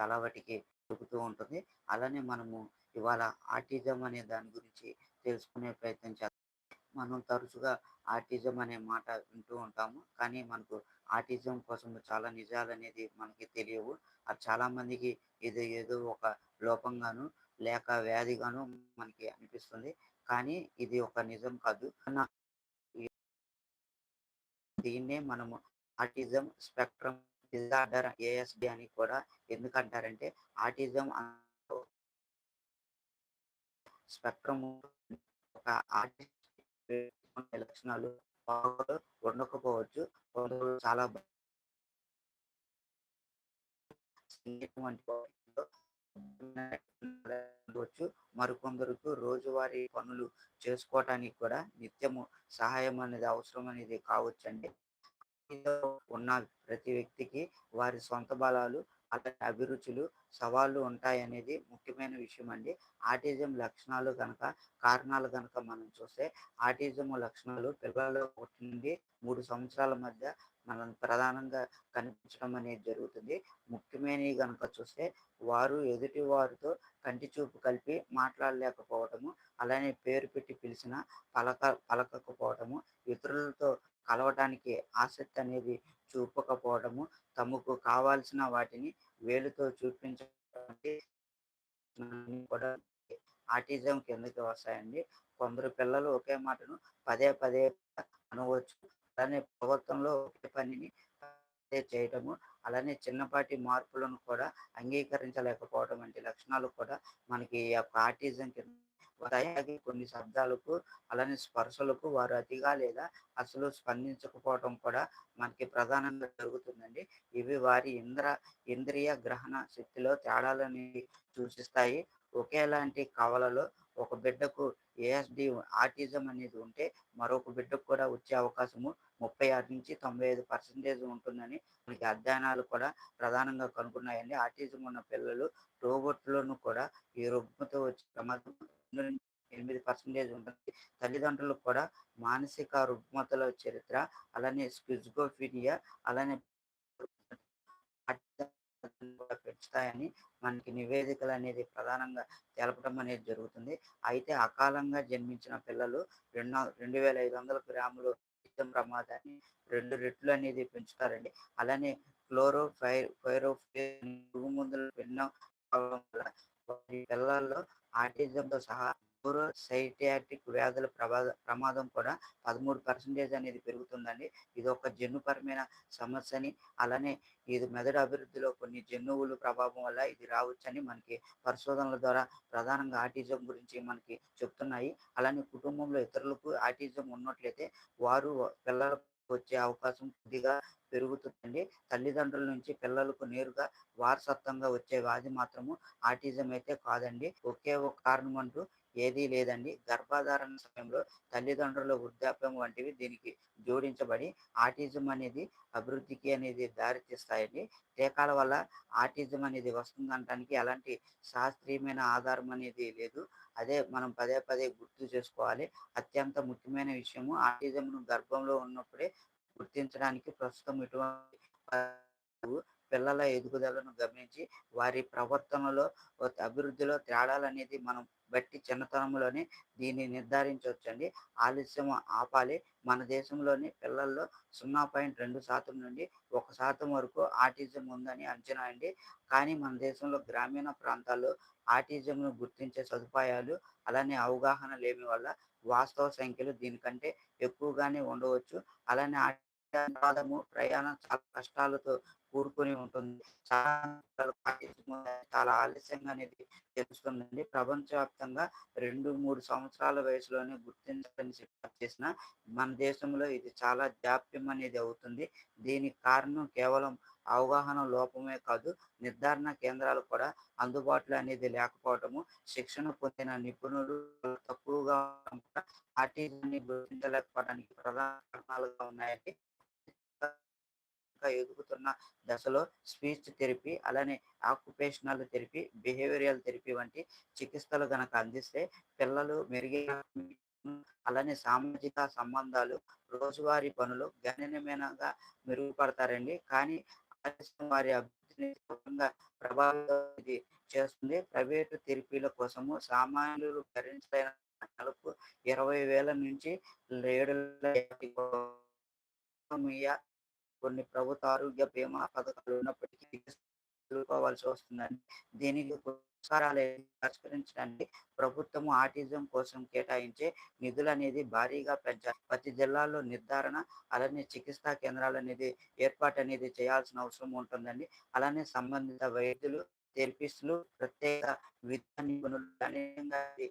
చాలా వాటికి దొరుకుతూ ఉంటుంది. అలానే మనము ఇవాళ ఆర్టిజం అనే దాని గురించి తెలుసుకునే ప్రయత్నం చేద్దాం మనం తరచుగా ఆర్టిజం అనే మాట వింటూ ఉంటాము. కానీ మనకు ఆర్టిజం కోసం చాలా నిజాలు అనేది మనకి తెలియవు. అది చాలా మందికి ఇది ఏదో ఒక లోపంగాను లేక వ్యాధిగాను మనకి అనిపిస్తుంది. కానీ ఇది ఒక నిజం కాదు. నా- దీన్నే మనము ఆర్టిజం స్పెక్ట్రమ్ డిజార్డర్ ఏఎస్బి అని కూడా ఎందుకంటారంటే ఆటిజం స్పెక్ట్రమ్ ఒక ఆర్టిస్ట్ లక్షణాలు ఉండకపోవచ్చు. చాలా వచ్చు సంగీతం మరికొందరికి రోజువారీ పనులు చేసుకోవటానికి కూడా నిత్యము సహాయం అనేది అవసరం అనేది కావచ్చండి. అండి ఉన్న ప్రతి వ్యక్తికి వారి సొంత బలాలు అలాంటి అభిరుచులు సవాళ్ళు ఉంటాయనేది ముఖ్యమైన విషయం అండి ఆటిజం లక్షణాలు కనుక కారణాలు కనుక మనం చూస్తే ఆటిజం లక్షణాలు పిల్లల్లో ఒకటి నుండి మూడు సంవత్సరాల మధ్య మనం ప్రధానంగా కనిపించడం అనేది జరుగుతుంది. ముఖ్యమైనవి కనుక చూస్తే వారు ఎదుటి వారితో కంటి చూపు కలిపి మాట్లాడలేకపోవటము అలానే పేరు పెట్టి పిలిచిన పలక పలకకపోవటము ఇతరులతో కలవటానికి ఆసక్తి అనేది చూపకపోవడము. తమకు కావాల్సిన వాటిని వేలుతో చూపించడం కూడా ఆటిజం కిందకి వస్తాయండి. కొందరు పిల్లలు ఒకే మాటను పదే పదే అనవచ్చు. అలానే ప్రవర్తనలో ఒకే పనిని చేయటము అలానే చిన్నపాటి మార్పులను కూడా అంగీకరించలేకపోవడం వంటి లక్షణాలు కూడా మనకి ఈ యొక్క ఆటిజం కింద అలాగే కొన్ని శబ్దాలకు అలానే స్పర్శలకు వారు అతిగా లేదా అసలు స్పందించకపోవడం కూడా మనకి ప్రధానంగా జరుగుతుందండి. ఇవి వారి ఇంద్ర ఇంద్రియ గ్రహణ శక్తిలో తేడాలని సూచిస్తాయి. ఒకేలాంటి కవలలో ఒక బిడ్డకు ఏఎస్డి ఆటిజం అనేది ఉంటే మరొక బిడ్డకు కూడా వచ్చే అవకాశము ముప్పై ఆరు నుంచి తొంభై ఐదు పర్సెంటేజ్ ఉంటుందని మనకి అధ్యయనాలు కూడా ప్రధానంగా కనుక్కున్నాయండి. ఆటిజం ఉన్న పిల్లలు రోబోట్లను కూడా ఈ రుగ్మతో వచ్చే ప్రమాదం ఎనిమిది పర్సెంటేజ్ ఉంటుంది. తల్లిదండ్రులకు కూడా మానసిక రుగ్మతల చరిత్ర అలానే స్కిజ్గోఫీనియా అలానే పెంచుతాయని మనకి నివేదికలు అనేది ప్రధానంగా తెలపడం అనేది జరుగుతుంది. అయితే అకాలంగా జన్మించిన పిల్లలు రెండు రెండు వేల ఐదు వందల గ్రాములు ప్రమాదాన్ని రెండు రెట్లు అనేది పెంచుతారండి. అలానే క్లోరో ఫై పురుగు మందులు ఎన్నో పిల్లల్లో ఆటిజంతో సహా సైటియాటిక్ వ్యాధుల ప్రమాద ప్రమాదం కూడా పదమూడు పర్సెంటేజ్ అనేది పెరుగుతుందండి. ఇది ఒక జన్యుపరమైన సమస్యని అలానే ఇది మెదడు అభివృద్ధిలో కొన్ని జన్యువులు ప్రభావం వల్ల ఇది రావచ్చని మనకి పరిశోధనల ద్వారా ప్రధానంగా ఆటిజం గురించి మనకి చెప్తున్నాయి. అలానే కుటుంబంలో ఇతరులకు ఆటిజం ఉన్నట్లయితే వారు పిల్లలకు వచ్చే అవకాశం కొద్దిగా పెరుగుతుందండి. తల్లిదండ్రుల నుంచి పిల్లలకు నేరుగా వారసత్వంగా వచ్చే వ్యాధి మాత్రము ఆటిజం అయితే కాదండి. ఒకే ఒక కారణం అంటూ ఏదీ లేదండి. గర్భధారణ సమయంలో తల్లిదండ్రుల వృద్ధాప్యం వంటివి దీనికి జోడించబడి ఆటిజం అనేది అభివృద్ధికి అనేది దారితీస్తాయండి. టీకాల వల్ల ఆటిజం అనేది వస్తుందనడానికి ఎలాంటి శాస్త్రీయమైన ఆధారం అనేది లేదు. అదే మనం పదే పదే గుర్తు చేసుకోవాలి. అత్యంత ముఖ్యమైన విషయము ఆటిజంను గర్భంలో ఉన్నప్పుడే గుర్తించడానికి ప్రస్తుతం ఇటువంటి పిల్లల ఎదుగుదలను గమనించి వారి ప్రవర్తనలో అభివృద్ధిలో తేడాలు అనేది మనం బట్టి చిన్నతనంలోనే దీన్ని నిర్ధారించవచ్చండి. ఆలస్యం ఆపాలి. మన దేశంలోని పిల్లల్లో సున్నా పాయింట్ రెండు శాతం నుండి ఒక శాతం వరకు ఆటిజం ఉందని అంచనా అండి. కానీ మన దేశంలో గ్రామీణ ప్రాంతాల్లో ఆటిజంను గుర్తించే సదుపాయాలు అలానే అవగాహన లేమి వల్ల వాస్తవ సంఖ్యలు దీనికంటే ఎక్కువగానే ఉండవచ్చు. అలానే ప్రమాదము ప్రయాణం చాలా కష్టాలతో కూడుకొని ఉంటుంది. చాలా చాలా ఆలస్యంగా అనేది తెలుస్తుందండి. ప్రపంచవ్యాప్తంగా రెండు మూడు సంవత్సరాల వయసులోనే గుర్తించని చేసిన మన దేశంలో ఇది చాలా జాప్యం అనేది అవుతుంది. దీనికి కారణం కేవలం అవగాహన లోపమే కాదు నిర్ధారణ కేంద్రాలు కూడా అందుబాటులో అనేది లేకపోవటము శిక్షణ పొందిన నిపుణులు తక్కువగా ఆర్టీజీని గుర్తించలేకపోవడానికి ప్రధాన కారణాలుగా ఉన్నాయండి. ఎదుగుతున్న దశలో స్పీచ్ థెరపీ అలానే ఆక్యుపేషనల్ థెరపీ బిహేవియరల్ థెరపీ వంటి చికిత్సలు గనక అందిస్తే పిల్లలు మెరుగైన అలానే సామాజిక సంబంధాలు రోజువారీ పనులు గణనీయమైనగా మెరుగుపడతారండి కానీ వారి అభివృద్ధిని పరిస్థితిని ప్రభావితం చేస్తుంది. ప్రైవేటు థెరపీల కోసము సామాన్యులు భరించలేని నెలకు 20,000 నుంచి 7,50,000 కొన్ని ప్రభుత్వ ఆరోగ్య బీమా పథకాలు ఉన్నప్పటికీ ఎదుర్కోవాల్సి వస్తుందని. దీనికి పరిష్కరించడానికి ప్రభుత్వము ఆటిజం కోసం కేటాయించే నిధులనేది భారీగా పెంచాలి. ప్రతి జిల్లాలో నిర్ధారణ, అలానే చికిత్సా ఏర్పాటు అనేది చేయాల్సిన అవసరం ఉంటుందండి. అలానే సంబంధిత వైద్యులు, థెరపిస్టులు, ప్రత్యేక విద్యా నిపుణులు